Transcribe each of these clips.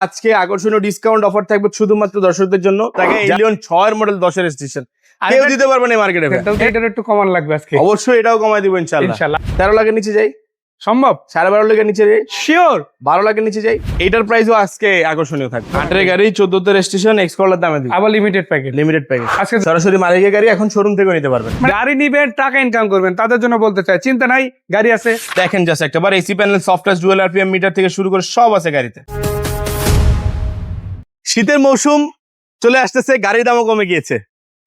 আজকে আকর্ষণীয় discount offer থাকবে শুধুমাত্র দর্শকদের জন্য। তাকে এলিয়ন ছয়ের মডেল দশের স্টেশন কেউ দিতে পারবে না মার্কেটে এটার একটু কমান লাগবে আজকে। অবশ্যই এটাও কমাই দিব ইনশাল্লাহ ইনশাল্লাহ তেরো লাখের নিচে যাই। সম্ভব? সাড়ে বারো লাখের নিচে যাই। শিওর বারো লাখের নিচে যাই। এটার প্রাইসও আজকে আকর্ষণীয় থাকবে। আটের গাড়ি চোদ্দতে রেজিস্ট্রেশন এক্স কলার দামে দিই আবার লিমিটেড প্যাকেট লিমিটেড প্যাকেজ আজকে সরাসরি মালিকের গাড়ি এখন শোরুম থেকে নিতে পারবেন। গাড়ি নিবেন টাকা ইনকাম করবেন তাদের জন্য বলতে চাই। চিন্তা নাই গাড়ি আছে। দেখেন জাস্ট একটা বার AC panel software dual RPM meter থেকে শুরু করে সব আছে গাড়িতে। শীতের মৌসুম চলে আসতেছে গাড়ির দামও কমে গিয়েছে।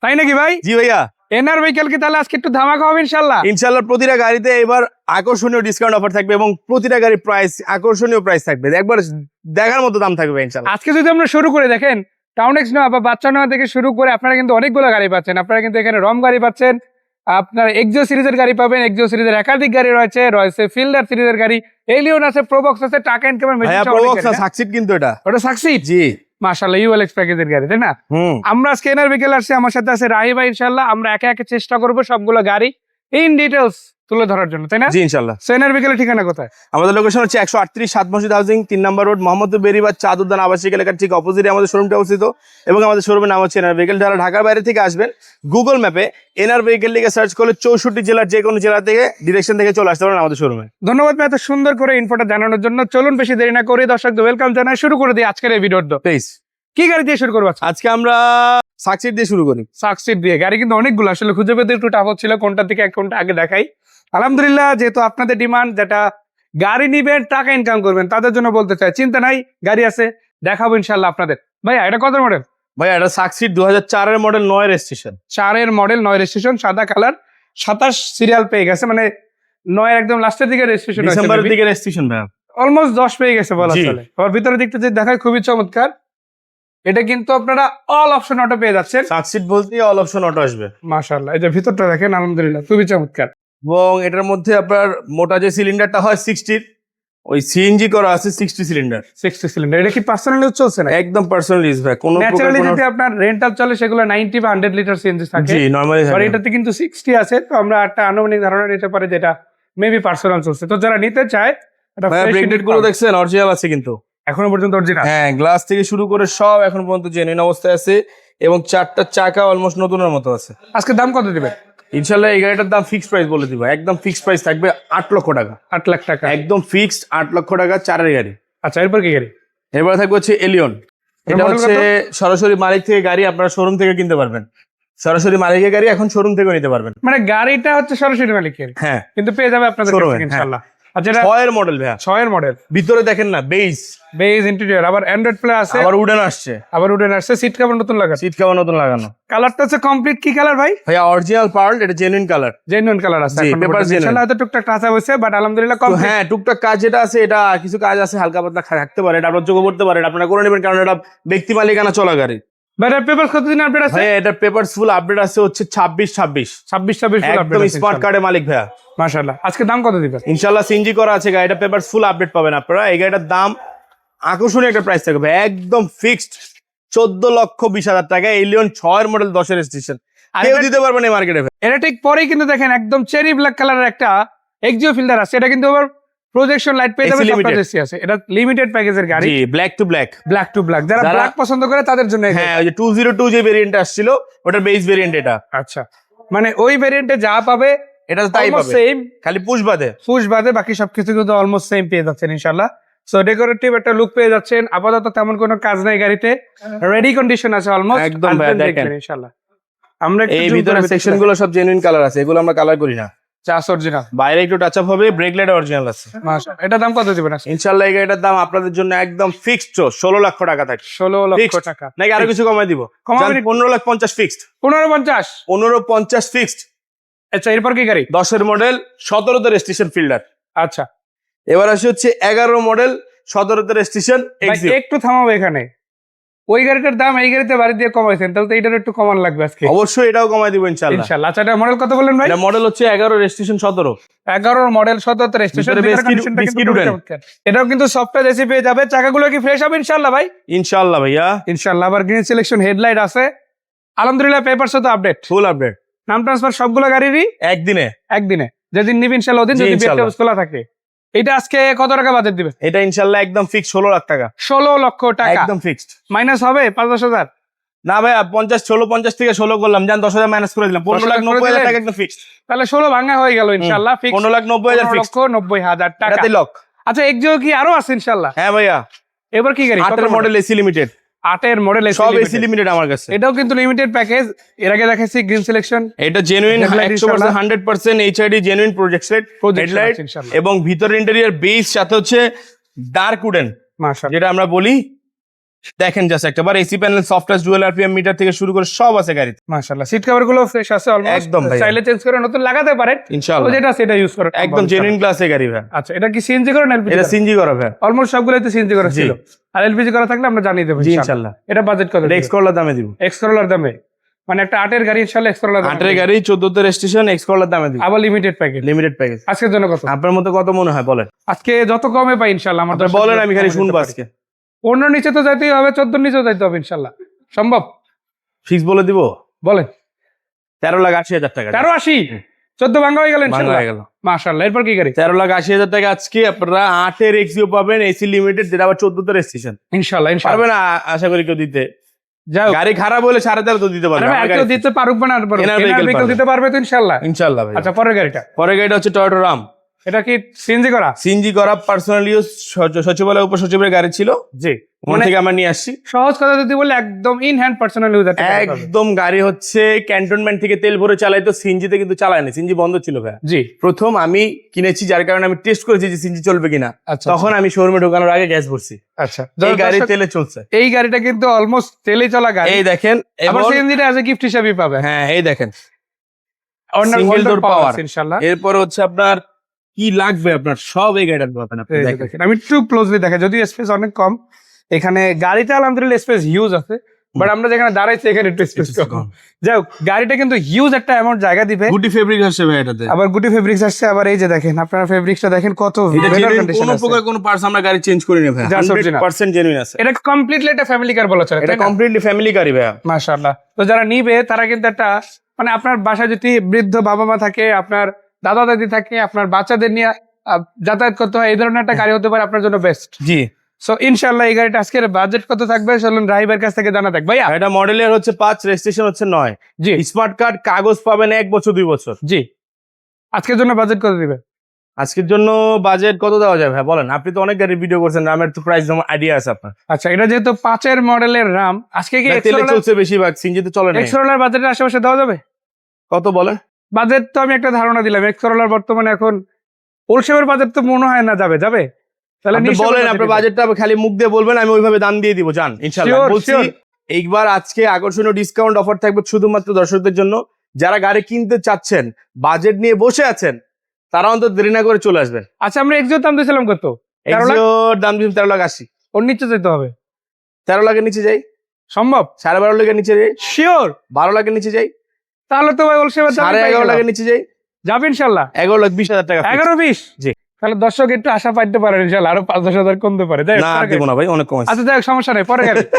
তাই নাকি ভাই? জি ভাইয়া। এনআর ভেহিকেল কি তাহলে আজকে একটু ধামাকা হবে ইনশাল্লাহ? ইনশাল্লাহ প্রতিটা গাড়িতে এবার আকর্ষণীয় ডিসকাউন্ট অফার থাকবে এবং প্রতিটা গাড়ির প্রাইস আকর্ষণীয় প্রাইস থাকবে। একবার দেখার মতো দাম থাকবে ইনশাল্লাহ। আজকে যদি আমরা শুরু করে দেখেন টাউন এক্স নেওয়া বা বাচ্চা নেওয়া থেকে শুরু করে আপনারা কিন্তু অনেকগুলো গাড়ি পাচ্ছেন। আপনারা কিন্তু এখানে রম গাড়ি পাচ্ছেন আপনার এক্সো সিরিজের গাড়ি পাবেন এক্সো সিরিজের একাধিক গাড়ি রয়েছে রয়েছে ফিল্ডার সিরিজের গাড়ি এলিয়ন আছে প্রবক্স আছে টাকা ইনকামের প্রবক্স সাকসিড কিন্তু এটা। ওটা সাকসিড জি। ইউএলএক্স প্যাকেজের গাড়ি তাই না? আমরা আজকে এনার বিকেল আসছি আমার সাথে আছে রাহি ভাই ইনশাল্লাহ আমরা একে একে চেষ্টা করব সবগুলো গাড়ি। ইন ডিটেলস তুলে ধরার জন্য তাই না? জি ইনশাল্লাহ সো এনার বিকেলের ঠিকানা কোথায়? আমাদের লোকেশন হচ্ছে একশো আটত্রিশ সাত মসজিদ হাউজিং তিন নম্বর রোড মোহাম্মদ বেরিবাদ চাঁদুদ্দান আবাসিক এলাকার ঠিক অপোজিটে আমাদের শোরুমটা অবস্থিত। এবং আমাদের শোরুমের নাম হচ্ছে এনার ভেহিকেল যারা ঢাকার বাইরে থেকে আসবেন গুগল ম্যাপে এনার ভেহিকেল লিখে সার্চ করলে চৌষট্টি জেলার যে কোনো জেলা থেকে ডিরেকশন থেকে চলে আসতে পারেন আমাদের শোরুমে ধন্যবাদ এত সুন্দর করে ইনফোটা জানানোর জন্য। চলুন বেশি দেরি না করে দর্শক ওয়েলকাম জানাই। শুরু করে দিই আজকের এই ভিডিওর প্লিজ কি গাড়ি দিয়ে শুরু করব আজকে? আমরা সাকসিড দিয়ে শুরু করি। সাকসিড দিয়ে। গাড়ি কিন্তু অনেকগুলো আসলে খুঁজে পেতে একটু টাফ হচ্ছিল কোনটা থেকে কোনটা আগে দেখাই। আলহামদুলিল্লাহ যেহেতু আপনাদের ডিমান্ড যেটা গাড়ি নিবেন টাকা ইনকাম করবেন তাদের জন্য বলতে চাই চিন্তা নাই গাড়ি আছে দেখাবো ইনশাল্লাহ আপনাদের। ভাইয়া এটা কত মডেল ভাই এটা সাকসিড দু হাজার চারের মডেল নয় রেজিস্ট্রেশন চারের মডেল নয় রেজিস্ট্রেশন সাদা কালার সাতাশ সিরিয়াল পেয়ে গেছে মানে নয় একদম লাস্টের দিকে রেজিস্ট্রেশন ডিসেম্বরের দিকে রেজিস্ট্রেশন ভাই অলমোস্ট দশ পেয়ে গেছে বলা চলে। আবার ভিতরে দিকটা যে দেখায় খুবই চমৎকার। এটা কিন্তু আপনারা অল অপশন অটো পেয়ে যাচ্ছেন। সাকসিড বলতে অল অপশন অটো আসবে। মাশাআল্লাহ এই যে ভিতরটা দেখেন আলহামদুলিল্লাহ খুবই চমৎকার। এবং এটার মধ্যে আপনার মোটা যে সিলিন্ডারটা হয় সিক্সটির ওই সিএনজি করা আছে সিক্সটি সিলিন্ডার সিক্সটি সিলিন্ডার এটা কি পার্সোনাল ইউজ চলছে না একদম পার্সোনাল ইউজ ভাই কোনো ন্যাচারালি যদি আপনার রেন্টাল চলে সেগুলো নাইনটি বা হান্ড্রেড লিটার সিএনজি থাকে। জি নরমালি আর এটাতে কিন্তু সিক্সটি আছে তো আমরা একটা আনুমানিক ধারণা নিতে পারি যেটা মেবি পার্সোনাল চলছে। তো যারা নিতে চায় এটা ব্রেকডেটগুলো দেখছেন অরিজিনাল আছে কিন্তু। এখনও পর্যন্ত অরিজিনাল হ্যাঁ গ্লাস থেকে শুরু করে সব এখন পর্যন্ত জেনুইন অবস্থায় আছে এবং চারটা চাকা অলমোস্ট নতুনের মতো আছে। আজকে দাম কত দিবেন? ইনশাল্লাহ এই গাড়িটার দাম ফিক্সড প্রাইস বলে দিব। একদম ফিক্সড প্রাইস থাকবে আট লক্ষ টাকা। আট লাখ টাকা। একদম ফিক্সড আট লক্ষ টাকা চারের গাড়ি। আচ্ছা এরপর কি গাড়ি? এরপরে থাকবে হচ্ছে এলিয়ন এটা হচ্ছে সরাসরি মালিক থেকে গাড়ি আপনারা শোরুম থেকে কিনতে পারবেন। সরাসরি মালিকের গাড়ি এখন শোরুম থেকে নিতে পারবেন। মানে গাড়িটা হচ্ছে সরাসরি মালিকের। হ্যাঁ। কিন্তু পেয়ে যাবে আপনাদের Showroom এটা ছয়ের মডেল ভাইয়া। ছয়ের মডেল ভিতরে দেখেন না বেজ ইন্টেরিয়র আবার অ্যান্ড্রয়েড প্লে আছে। আবার উডেন আসছে। আবার উডেন আসছে সিট কভার নতুন সিট নতুন লাগানো? কালারটা হচ্ছে কমপ্লিট কি কালার ভাই? ভাইয়া অরিজিনাল পার্ল এটা জেনুইন কালার জেনুইন কালার আছে এখন। ইনশাআল্লাহ টুকটাক হয়েছে বাট আলহামদুলিল্লাহ কম হ্যাঁ টুকটাক কাজ যেটা আছে এটা কিছু কাজ আছে হালকা পাতলা থাকতে পারে এটা আপনার যোগ করতে পারেন আপনারা করে নেবেন কারণ এটা ব্যক্তি মালিকানা চলা গাড়ি। পেপার কতদিন আপডেট আছে? ভাইয়া এটা পেপার ফুল আপডেট আছে হচ্ছে একদম স্মার্ট কার্ডের মালিক ভাইয়া। মাশাআল্লাহ। আজকে দাম কত দিবেন? ইনশাল্লাহ সিনজি করা আছে গাড়িটা পেপার ফুল আপডেট পাবেন আপনারা। এই গাড়িটার দাম আকর্ষণীয় একটা প্রাইস থাকবে একদম ফিক্সড চোদ্দ লক্ষ বিশ হাজার টাকা এলিয়ন মডেল কেউ দিতে পারবে না মার্কেটে এটা ঠিক পরেই কিন্তু দেখেন একদম চেরি ব্ল্যাক কালারের একটা এক্সিও ফিল্টার আছে। এটা কিন্তু আবার প্রজেকশন লাইট পেয়ে যাবে AC limited। সবটা আছে। এটা লিমিটেড প্যাকেজের গাড়ি। G black to black black to black যারা ব্ল্যাক পছন্দ করে তাদের জন্য হ্যাঁ ওই যে টু জিরো টু যে ভেরিয়েন্ট আসছিল ওটার বেস ভেরিয়েন্ট এটা। আচ্ছা। মানে ওই ভেরিয়েন্টে যা পাবে এটা তাই পাবে। সেম খালি পুশ বাদে। ফুস বাদে বাকি সবকিছু কিন্তু অলমোস্ট সেম পেয়ে যাচ্ছেন ইনশাল্লাহ সো ডেকোরেটিভ একটা লুক পেয়ে যাচ্ছেন। আপাতত তেমন কোনো কাজ নাই গাড়িতে। রেডি কন্ডিশন আছে অলমোস্ট একদম ভাই, দেখেন। ইনশাল্লাহ আমরা এই ভিতরে করে সেকশনগুলো সব জেনুইন কালার আছে এগুলো আমরা কালার করি না। চাষ অরিজিনাল বাইরে একটু টাচ আপ হবে ব্রেক লাইট অরিজিনাল আছে। এটা দাম কত দিবেন দাম আপনাদের জন্য একদম ফিক্সড লক্ষ টাকা থাকে লক্ষ টাকা। নাকি আরও কিছু কমাই দিব? লাখ পঞ্চাশ ফিক্সড পনেরো পঞ্চাশ? পনেরো পঞ্চাশ ফিক্সড আচ্ছা এরপর কি গাড়ি? দশের মডেল সতেরোতে রেজিস্ট্রেশন ফিল্ডার আচ্ছা। এবার আসে হচ্ছে এগারো মডেল সতেরোতে রেজিস্ট্রেশন ভাই, একটু থামাবো এখানে। ওই গাড়িটার দাম এই গাড়িতে বাড়ি দিয়ে কমাইছেন তাহলে তো এটার একটু কমান লাগবে আজকে। অবশ্যই এটাও কমাই দিব ইনশাল্লাহ ইনশাল্লাহ আচ্ছা এটা মডেল কত বললেন ভাই? এটা মডেল হচ্ছে এগারো রেজিস্ট্রেশন সতেরো। এগারোর মডেল সতেরো রেজিস্ট্রেশন। এটাও কিন্তু সফটওয়্যার এসি পেয়ে যাবে। চাকাগুলো কি ফ্রেশ হবে ইনশাল্লাহ ভাই? ইনশাল্লাহ ভাইয়া। ইনশাল্লাহ আবার গ্রিন সিলেকশন হেডলাইট আছে। আলহামদুলিল্লাহ পেপার তো আপডেট ফুল আপডেট নাম ট্রান্সফার সবগুলো গাড়িরই? একদিনে। একদিনে। যেদিন নিবি ইনশাল্লাহ ওদিন যদি। খোলা থাকে। এটা আজকে কত টাকা বাজেট দিবে এটা ইনশাল্লাহ একদম ফিক্স ষোলো লাখ টাকা। ষোলো লক্ষ টাকা। একদম ফিক্সড মাইনাস হবে পাঁচ দশ হাজার? না ভাইয়া পঞ্চাশ ষোলো পঞ্চাশ থেকে ষোলো করলাম। যান দশ হাজার মাইনাস করে দিলাম। পনেরো লাখ নব্বই হাজার? টাকা একদম ফিক্সড তাহলে ষোলো ভাঙা হয়ে গেল ইনশাল্লাহ। পনেরো লাখ নব্বই হাজার ফিক্সড লক্ষ নব্বই হাজার টাকা। এটাতে লক আচ্ছা একজন কি আরও আছে ইনশাল্লাহ? হ্যাঁ ভাইয়া। এবার কি গাড়ি? আটের মডেল এসি লিমিটেড আটের মডেল সব এসি লিমিটেড আমার কাছে। এটাও কিন্তু লিমিটেড প্যাকেজ এর আগে দেখাইছি গ্রিন সিলেকশন এটা জেনুইন Headlight একশো percent hundred percent HID genuine projected headlight ইনশাল্লাহ এবং ভিতর ইন্টেরিয়ার বেস সাথে হচ্ছে ডার্ক উডেন যেটা আমরা বলি দেখেন জাস্ট একটা বার AC panel software dual RPM meter থেকে শুরু করে সব আছে গাড়িতে। মাশাআল্লাহ সিট কভারগুলো ফ্রেশ আছে অলমোস্ট একদম ভাইয়া। চাইলে চেঞ্জ করে নতুন লাগাতে পারেন। ইনশাআল্লাহ। যেটা সেটা ইউজ করে একদম জেনুইন ক্লাসে গাড়ি ভাই আচ্ছা এটা কি সিএনজি করে না এলপিজি এটা সিনজি করা ভাই অলমোস্ট সবগুলোতে সিএনজি করা ছিল। আর এলপিজি করা থাকলে আমরা জানিয়ে দেবো ইনশাআল্লাহ। এটা বাজেট কত এক্স করলার দামে দিব। এক্স করোলার দামে। মানে একটা আটের গাড়ি ইনশাআল্লাহ এক্স করোলার আটের গাড়ি চোদ্দতে রেজিস্ট্রেশন এক্স করলার দামে দিব। আবার লিমিটেড প্যাকেজ লিমিটেড প্যাকেজ আজকের জন্য কত? আপনার মতো কত মনে হয় বলেন। আজকে যত কমে পাই ইনশাআল্লাহ আমার বলেন আমি খালি শুনব আজকে। পনেরো নিচে তো যাইতেই হবে চোদ্দ নিচেও যাইতে হবে ইনশাল্লাহ। সম্ভব? ফিক্স বলে দিব? বলেন। তেরো লাখ আশি হাজার টাকা। তেরো আশি? চোদ্দ ভাঙ্গা হয়ে গেল হয়ে গেল। মাশাল্লাহ এরপর কি গাড়ি? তেরো লাখ আশি হাজার টাকা আজকে আপনারা আটের এক্সিও পাবেন এসি লিমিটেড যেটা আবার চোদ্দতে রেজিস্ট্রেশন ইনশাল্লাহ পারবে না আশা করি কেউ দিতে। গাড়ি খারাপ হলে সাড়ে তেরো তো দিতে পারবে কেউ দিতে পারুক না। দিতে পারবে তো ইনশাল্লাহ। ইনশাল্লাহ আচ্ছা পরের গাড়িটা। পরে গাড়িটা হচ্ছে টয়োটো রাম এটা কি সিএনজি করা? সিনজি করা পার্সোনাল সচিবালয় উপসচিবের গাড়ি ছিল। জি। ওখান মানে থেকে আমরা নিয়ে আসছি। সহজ কথা যদি বলে একদম ইন হ্যান্ড পার্সোনাল ইউজার একদম গাড়ি হচ্ছে ক্যান্টনমেন্ট থেকে তেল ভরে চালাই তো সিনজিতে কিন্তু চালায় না সিনজি বন্ধ ছিল ভাই জি। প্রথম আমি কিনেছি যার কারণে আমি টেস্ট করেছি যে সিনজি চলবে কিনা। আচ্ছা তখন আমি শোরুমে ঢোকানোর আগে গ্যাস ভরছি। আচ্ছা। এই গাড়ি তেলে চলছে। এই গাড়িটা কিন্তু অলমোস্ট তেলে চলা গাড়ি। এই দেখেন আবার সিএনজিটা অ্যাজ এ গিফট হিসেবেই পাবে। হ্যাঁ এই দেখেন। অন্য power। ইনশাল্লাহ এরপর হচ্ছে আপনার কি লাগবে আপনার? সব এই গাড়িটা পাবেন আপনি দেখেন। আমি একটু ক্লোজলি দেখা যদি স্পেস অনেক কম। এখানে গাড়িটা আলহামদুলিল্লাহ স্পেস হিউজ আছে বাট আমরা যেখানে দাঁড়াইছি এখানে একটু স্পেস কম। যাই হোক গাড়িটা কিন্তু হিউজ একটা অ্যামাউন্ট জায়গা দিবে। গুটি ফেব্রিক আসছে ভাই এটাতে। আবার গুটি ফেব্রিক্স আসছে আবার এই যে দেখেন আপনার ফেব্রিক্সটা দেখেন কত কোনো প্রকার কোনো পার্টস আমরা গাড়ি চেঞ্জ করি না ভাই যা সবজি না। 100% জেনুইন আছে। এটা কমপ্লিটলি একটা ফ্যামিলি কার বলা চলে এটা কমপ্লিটলি ফ্যামিলি গাড়ি ভাই মাশাআল্লাহ। তো যারা নিবে তারা কিন্তু একটা মানে আপনার বাসায় যদি বৃদ্ধ বাবা মা থাকে আপনার দাদা দাদি থাকে আপনার বাচ্চাদের নিয়ে যাতায়াত করতে হয় এই ধরনের একটা গাড়ি হতে পারে আপনার জন্য বেস্ট জি। সো ইনশাল্লাহ এই গাড়িটা আজকের বাজেট কত থাকবে চলুন ড্রাইভার কাছ থেকে জানা থাক ভাইয়া? এটা মডেলের হচ্ছে পাঁচ রেজিস্ট্রেশন হচ্ছে নয়। জি। স্মার্ট কার্ড কাগজ পাবেন এক বছর দুই বছর। জি। আজকের জন্য বাজেট কত দিবে? আজকের জন্য বাজেট কত দেওয়া যায় ভাই বলেন? আপনি তো অনেক গাড়ির ভিডিও করছেন রামের তো প্রাইস আইডিয়া আছে আপনার। আচ্ছা এটা যেহেতু পাঁচের মডেলের রাম আজকে কি তেলে চলছে বেশিরভাগ সিনজিতে চলে না। এক্সরোলার বাজেটের আশেপাশে দেওয়া যাবে? কত বলেন বাজেট তো আমি একটা ধারণা দিলাম। এক্সরোলার বর্তমানে এখন ওলসেবের বাজেট তো মনে হয় না যাবে যাবে? তাহলে বলেন আপনার। বাজেটটা খালি মুখ দিয়ে বলবেন আমি ওইভাবে দাম দিয়ে দিব জান ইনশাআল্লাহ। বলছি এইবার আজকে আকর্ষণীয় ডিসকাউন্ট অফার থাকবে শুধুমাত্র দর্শকদের জন্য। যারা গাড়ি কিনতে চাচ্ছেন বাজেট নিয়ে বসে আছেন তারা অন্তত দেরি না করে চলে আসবেন। আচ্ছা আমরা এক্সিও দাম দিয়েছিলাম কত? এক্সিওর দাম দিন তেরো লাখ আশি। ওর নিচে যেতে হবে। তেরো লাখের নিচে যাই। সম্ভব? সাড়ে বারো লাখের নিচে যাই। শিওর বারো লাখের নিচে যাই। তাহলে তো ভাই ওলসেবের দাম লাখের নিচে যাই। যাবে ইনশাল্লাহ। এগারো লাখ বিশ হাজার টাকা fixed। এগারো বিশ? জি। তাহলে দর্শক একটু আশা পাইতে পারে ইনশাল্লাহ আরও পাঁচ দশ হাজার কমতে পারে। যাই না পরে আর দেবো না ভাই অনেক কম আচ্ছা যাই সমস্যা নেই পরে গাড়ি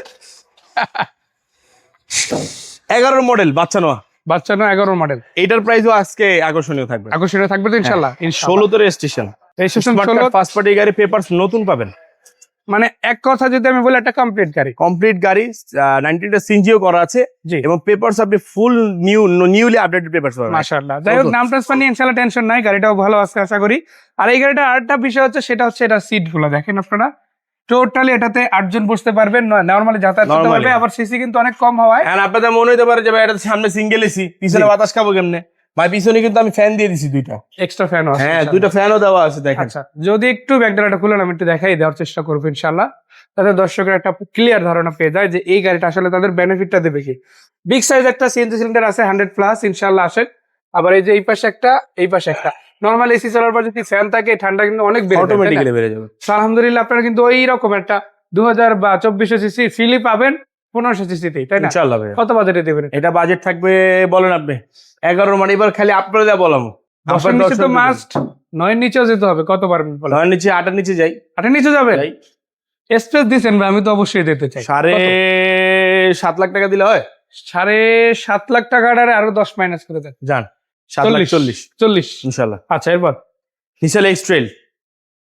এগারোর মডেল বাচ্চা নোয়া বাচ্চা না এগারো মডেল এইটার প্রাইসও আজকে আকর্ষণীয় থাকবে। আকর্ষণীয় থাকবে তো ইনশাল্লাহ ইনশাল্লাহ। ষোলোতে রেজিস্ট্রেশন রেজিস্ট্রেশন ফার্স্ট পার্টি গাড়ি পেপারস নতুন পাবেন। মানে এক কথা যদি আমি বলি একটা কমপ্লিট গাড়ি। কমপ্লিট গাড়ি নাইনটিনটা সিনজিও করা আছে এবং পেপারস আপনি full new newly updated papers পাবেন। মাশাআল্লাহ। যাই হোক নাম ট্রান্সফার নিয়ে ইনশাল্লাহ টেনশন নাই গাড়িটাও ভালো আছে আশা করি। আর এই গাড়িটা আরেকটা বিষয় হচ্ছে সেটা হচ্ছে এটা সিটগুলো দেখেন আপনারা টোটালি এটাতে আটজন বসতে পারবেন নর্মালি যাতায়াত করতে পারবে আবার সিসি কিন্তু অনেক কম হওয়ায়। আর আপনাদের মনে হতে পারে যে ভাই এটা সামনে সিঙ্গেল এসি পিছনে বাতাস খাব কেমনে? ভাই পিছনে কিন্তু আমি ফ্যান দিয়ে দিছি দুইটা। এক্সট্রা ফ্যান আছে হ্যাঁ দুইটা ফ্যানও দেওয়া আছে দেখেন। আচ্ছা যদি একটু ব্যাকডালাটা আমি একটু দেখাই দেওয়ার চেষ্টা করব তাতে দর্শকের একটা ক্লিয়ার ধারণা পেয়ে যায় যে এই গাড়িটা আসলে তাদের বেনিফিটটা দেবে কি। বিগ সাইজ একটা সিএনজি সিলিন্ডার আছে হান্ড্রেড প্লাস ইনশাল্লাহ আসে আবার এই যে এই পাশে একটা এই পাশে একটা। নর্মাল এসি চালার পর যদি ফ্যান থাকে ঠান্ডা কিন্তু অনেক বেড়ে? অটোমেটিক্যালি বেড়ে যাবে। আলহামদুলিল্লাহ আপনারা কিন্তু ওই রকম একটা দু হাজার বা চব্বিশশো সিসি ফিলি পাবেন। পনেরোশো সিসিতেই তাই না? ভাই কত বাজেটে দেবেন এটা? বাজেট থাকবে বলেন আপনি এগারো মানে এবার খালি আপনারা যা বলাম। তো মাস্ট নয়ের নিচেও যেতে হবে কত পারবেন নয়ের নিচে আটার নিচে যাই। আটের নিচে যাবে স্পেস দিচ্ছেন ভাই আমি তো অবশ্যই দিতে চাই। সাড়ে সাত লাখ টাকা দিলে হয়? সাড়ে সাত লাখ টাকার আরও দশ মাইনাস করে দেন। যান সাত লাখ চল্লিশ। চল্লিশ। ইনশাল্লাহ আচ্ছা এরপর? Nissan X trail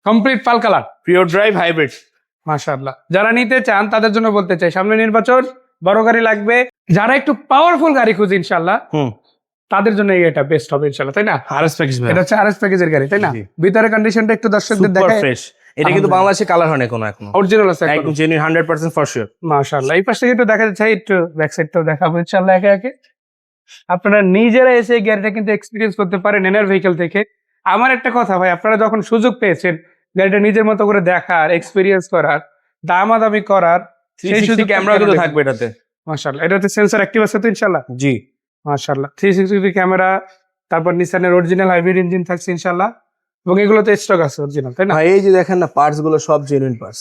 complete pearl colour pure drive hybrid মাশাআল্লাহ। যারা নিতে চান তাদের জন্য বলতে চাই সামনে নির্বাচন বড় গাড়ি লাগবে। যারা একটু পাওয়ারফুল গাড়ি খুঁজে ইনশাল্লাহ তাদের জন্য এটা বেস্ট হবে ইনশাল্লাহ তাই না? আরএস প্যাকেজ এটা হচ্ছে আরএস প্যাকেজের গাড়ি তাই না? ভিতরে কন্ডিশনটা একটু দর্শকদের দেখায় ফ্রেশ এটা কিন্তু। বাংলাদেশে কালার হয় না কোনো এখনও। অরিজিনাল আছে একদম genuine hundred percent for sure মাশাআল্লাহ। এই পাশ একটু দেখা যাচ্ছে একটু ব্যাক সাইডটাও দেখাবো ইনশাআল্লাহ একে একে। আপনারা নিজেরা এসে এই গাড়িটা কিন্তু এক্সপিরিয়েন্স করতে পারেন এনার ভেহিকেল থেকে। আমার একটা কথা ভাই আপনারা যখন সুযোগ পেয়েছেন গাড়িটা নিজের মতো করে দেখার এক্সপিরিয়েন্স করার দামাদামি করার সেই সুযোগ ক্যামেরা কিন্তু থাকবে এটাতে? মাশাআল্লাহ এটাতে সেন্সর অ্যাক্টিভ আছে তো ইনশাআল্লাহ? জি। মাশাআল্লাহ থ্রি সিক্সটি ক্যামেরা তারপর নিসানের অরিজিনাল হাইব্রিড ইঞ্জিন থাকছে ইনশাআল্লাহ এবং এগুলো তো স্টক আছে অরিজিনাল তাই না? এই যে দেখেন না পার্টসগুলো সব জেনুইন পার্টস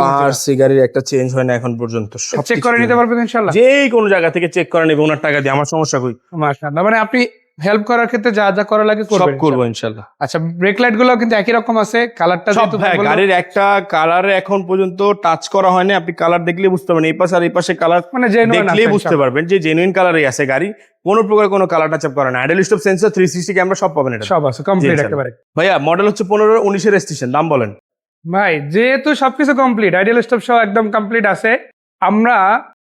পার্টস গাড়ির একটা চেঞ্জ হয় না এখন পর্যন্ত সব চেক করে নিতে পারবেন ইনশাআল্লাহ। যে কোনো জায়গা থেকে চেক করে নেবে ওনার টাকা দিয়ে আমার সমস্যা কই? মাশাআল্লাহ মানে আপনি হেল্প করার ক্ষেত্রে যা যা করা লাগে সব করব ইনশাল্লাহ। আচ্ছা ব্রেক লাইটগুলো কিন্তু একই রকম আছে কালারটা সব গাড়ির একটা কালারে এখন পর্যন্ত টাচ করা হয়নি আপনি কালার দেখলে বুঝতে পারবেন এই পাশে আর এই পাশে কালার মানে দেখলেই বুঝতে পারবেন যে জেনুইন কালারই আছে গাড়ি কোনো প্রকার কোনো কালার টাচ আপ করে না idle stop sensor three sixty camera সব পাবেন এটা। সব আছে কমপ্লিট একেবারে। ভাইয়া মডেল হচ্ছে পনেরো উনিশের রেজিস্ট্রেশন দাম বলেন। ভাই যেহেতু সবকিছু কমপ্লিট আইডিয়াল স্টপ সহ একদম কমপ্লিট আছে আমরা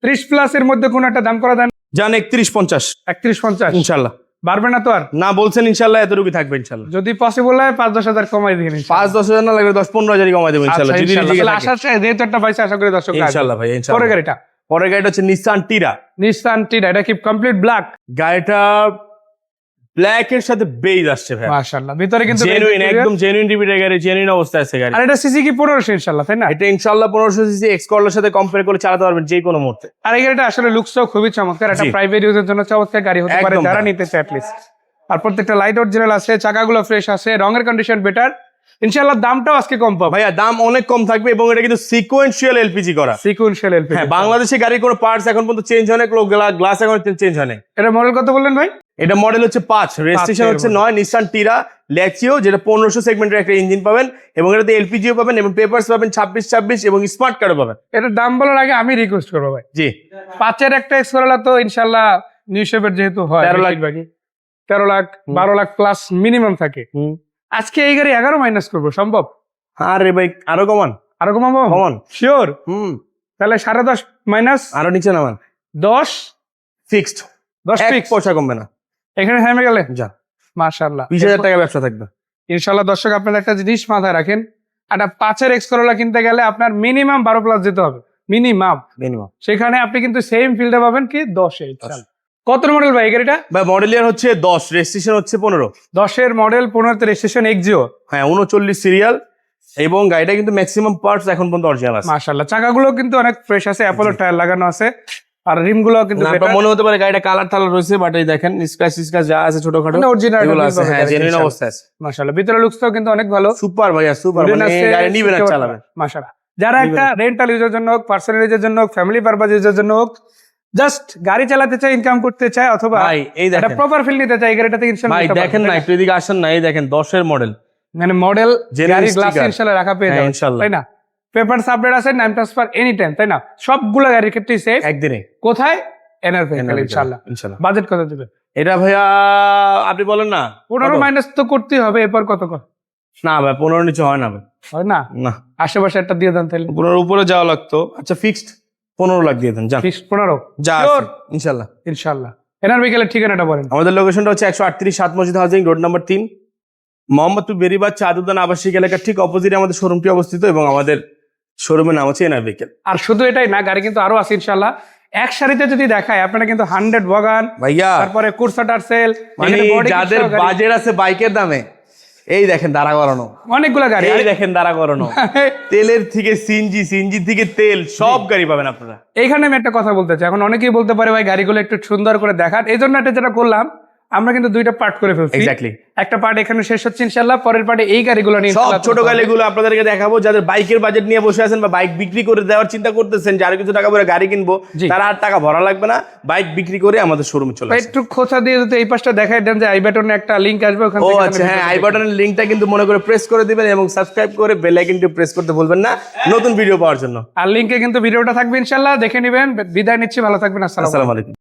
ত্রিশ প্লাস এর মধ্যে কোনো একটা দাম করা দেন যান একত্রিশ পঞ্চাশ। একত্রিশ পঞ্চাশ। ইনশাল্লাহ। বাড়বে না তো আর? না বলছেন ইনশাল্লাহ এত রুপি থাকবে ইনশাল্লাহ। যদি পসিবল হয় পাঁচ দশ হাজার কমাই দিন পাঁচ দশ হাজার না লাগবে দশ পনেরো হাজারই কমাই দেবো ইনশাল্লাহ যদি আশা চাই যেহেতু একটা আশা করি দর্শক ইনশাল্লাহ ভাই পরে গাড়িটা? পরের গাড়িটা হচ্ছে নিসান টিরা নিস্তান টিরা এটা কি কমপ্লিট ব্ল্যাক গাড়িটা ব্ল্যাক এর সাথে বেজ আসছে ভাই। মাশাআল্লাহ। ভিতরে কিন্তু জেনুইন একদম জেনুইন রিপিটের গাড়ি জেনুইন অবস্থায় আছে গাড়ি। আর এটা সিসি কি পনেরোশো ইনশাল্লাহ তাই না? এটা ইনশাল্লাহ পনেরোশো সিসি এক্স করলার সাথে কম্পেয়ার করে চালাতে পারবেন যে কোনো মুহূর্তে। আর এই গাড়িটা আসলে লুকসটাও খুবই চমৎকার। এটা জি। প্রাইভেট ইউজের জন্য চমৎকার গাড়ি হতে পারে যারা নিতে চায় অ্যাটলিস্ট আর প্রত্যেকটা লাইট অরিজিনাল আছে চাকাগুলো ফ্রেশ আছে রঙের কন্ডিশন বেটার ইনশাল্লাহ দামটাও আজকে কম পাবে। ভাইয়া দাম অনেক কম থাকবে এবং এটা কিন্তু সিকোয়েন্সিয়াল এলপিজি করা। সিকুয়েন্সিয়াল এলপি হ্যাঁ বাংলাদেশে গাড়ির কোনো পার্টস এখন পর্যন্ত চেঞ্জ হয় না গ্লাস এখন চেঞ্জ হয় না এটা মডেল কত বললেন ভাই? এটা মডেল হচ্ছে পাঁচ রেজিস্ট্রেশন হচ্ছে নয় নিসান টিরা ল্যাচিও যেটা পনেরোশো সেগমেন্টের একটা ইঞ্জিন পাবেন এবং এটাতে এলপিজিও পাবেন এবং পেপারস পাবেন ছাব্বিশ ছাব্বিশ এবং স্মার্ট কার্ডও পাবেন। এটার দাম বলার আগে আমি রিকোয়েস্ট করব ভাই। জি। পাঁচের একটা এক্সপোরালা তো ইনশাল্লাহ নিউ শেপের যেহেতু হয় 13 লাখ। বেশিরভাগই। তেরো লাখ বারো লাখ প্লাস মিনিমাম থাকে। আজকে এই গাড়ি এগারো মাইনাস করব সম্ভব? হ্যাঁ রে ভাই আরও কমান। আরও কমাবো? কমান। শিওর হুম। তাহলে সাড়ে দশ মাইনাস আরও নিচে নামান। দশ ফিক্সড দশ ফিক্স পয়সা কমবে না। এখানে থেমে গেলে যা। মাশাল্লাহ বিশ হাজার টাকা ব্যবসা থাকবে। ইনশাল্লাহ দর্শক আপনারা একটা জিনিস মাথায় রাখেন একটা পাঁচের এক্স করোলা কিনতে গেলে আপনার মিনিমাম বারো প্লাস যেতে হবে। মিনিমাম মিনিমাম সেখানে আপনি কিন্তু সেম ফিল্ডে পাবেন কি দশে। কত মডেল ভাই গাড়িটা? বা মডেল ইয়ার হচ্ছে দশ রেজিস্ট্রেশন হচ্ছে পনেরো। দশের মডেল পনেরোতে রেজিস্ট্রেশন এক্সিও হ্যাঁ উনচল্লিশ সিরিয়াল এবং গাড়িটা কিন্তু ম্যাক্সিমাম পার্টস এখন পর্যন্ত অরিজিনাল আছে। মাশাল্লাহ চাকাগুলো কিন্তু অনেক ফ্রেশ আছে অ্যাপোলো টায়ার লাগানো আছে। আর কিন্তু মনে হতে পারে গাড়িটা কালার টালার রয়েছে বাট এই দেখেন স্ক্র্যাচ স্ক্র্যাচ যা আছে ছোটখাটো অরিজিনাল এগুলো আছে হ্যাঁ জেনুইন অবস্থায় আছে। মাশাল্লাহ ভিতরে লুকসটাও কিন্তু অনেক ভালো। সুপার ভাইয়া সুপার মানে গাড়ি নিবেন আর চালাবেন মাশাআল্লাহ। যারা একটা রেন্টাল ইউজের জন্য হোক পার্সোনাল ইউজের জন্য হোক ফ্যামিলি পারপাস ইউজের জন্য হোক জাস্ট গাড়ি চালাতে চায় ইনকাম করতে চায় অথবা ভাই এই দেখেন। প্রপার ফিল নিতে চায় গাড়িটাতে ইনশাল্লাহ ভাই দেখেন না একটু এদিকে আসেন না এই দেখেন দশের মডেল মানে মডেল গাড়ি গ্লাস। ইনশাল্লাহ রাখা পেয়ে হ্যাঁ, যাবেন। তাই না? পেপার আপডেট আছে নাইম ট্রান্সফার এনি টাইম তাই না? সবগুলো গাড়ির ক্ষেত্রেই সেফ একদিনে। কোথায়? এনার ভেহিকল ইনশাল্লাহ ইনশাল্লাহ বাজেট কত দিবে? এটা ভাইয়া আপনি বলেন না। পনেরো? মাইনাস তো করতেই হবে এরপর কত কত না ভাই পনেরো নিচে হয় না ভাই। হয় না? না। আশেপাশে একটা দিয়ে দেন তাহলে। পনেরো উপরে যাওয়া লাগতো। আচ্ছা ফিক্সড পনেরো লাখ দিয়ে দেন যান। ফিক্সড পনেরো? যা? ইনশাল্লাহ ইনশাল্লাহ এনার ভেহিকলের ঠিকানাটা বলেন। আমাদের লোকেশনটা হচ্ছে একশো আটত্রিশ সাত মসজিদ হাউজিং রোড নাম্বার তিন। মোহাম্মদপুর বেরিবাদ চাঁদুদ্দান আবাসিক এলাকার ঠিক অপোজিটে আমাদের শোরুমটি অবস্থিত এবং আমাদের শোরুমের নাম হচ্ছে এনআর ভেহিকেল। আর শুধু এটাই না গাড়ি কিন্তু আরও আছে ইনশাল্লাহ এক সারিতে যদি দেখায় আপনারা কিন্তু হান্ড্রেড বগান ভাইয়া তারপরে কুরসা টার্সেল মানে যাদের বাজেট আছে বাইকের দামে এই দেখেন দাঁড়া করানো। অনেকগুলো গাড়ি। এই দেখেন দাঁড়া করানো। তেলের থেকে সিনজি সিনজি থেকে তেল সব গাড়ি পাবেন আপনারা। এখানে আমি একটা কথা বলতে চাই। এখন অনেকেই বলতে পারে ভাই গাড়িগুলো একটু সুন্দর করে দেখান। এই জন্য একটা যেটা করলাম আমরা কিন্তু দুইটা পার্ট করে ফেলছি। এক্স্যাক্টলি একটা পার্ট এখানে শেষ হচ্ছে ইনশাল্লাহ পরের পার্টে এই গাড়িগুলো নিয়ে সব ছোট। গাড়িগুলো আপনাদেরকে দেখাবো যাদের বাইকের বাজেট নিয়ে বসে আছেন বা বাইক বিক্রি করে দেওয়ার চিন্তা করতেছেন যারা কিছু টাকা পরে গাড়ি কিনবো। তারা আর টাকা ভরা লাগবে না বাইক বিক্রি করে আমাদের শোরুমে চলে ভাই, আসে একটু খোঁচা দিয়ে যদি এই পাশটা দেখাই দেন যে আই বাটনে একটা লিংক আসবে ওখান ও থেকে আচ্ছা হ্যাঁ আই বাটনের লিঙ্কটা কিন্তু মনে করে প্রেস করে দিবেন এবং সাবস্ক্রাইব করে বেল আইকনটি প্রেস করতে ভুলবেন না। নতুন ভিডিও পাওয়ার জন্য। আর লিংকে কিন্তু ভিডিওটা থাকবে ইনশাল্লাহ দেখে নেবেন। বিদায় নিচ্ছি ভালো থাকবেন আসসালামু আলাইকুম।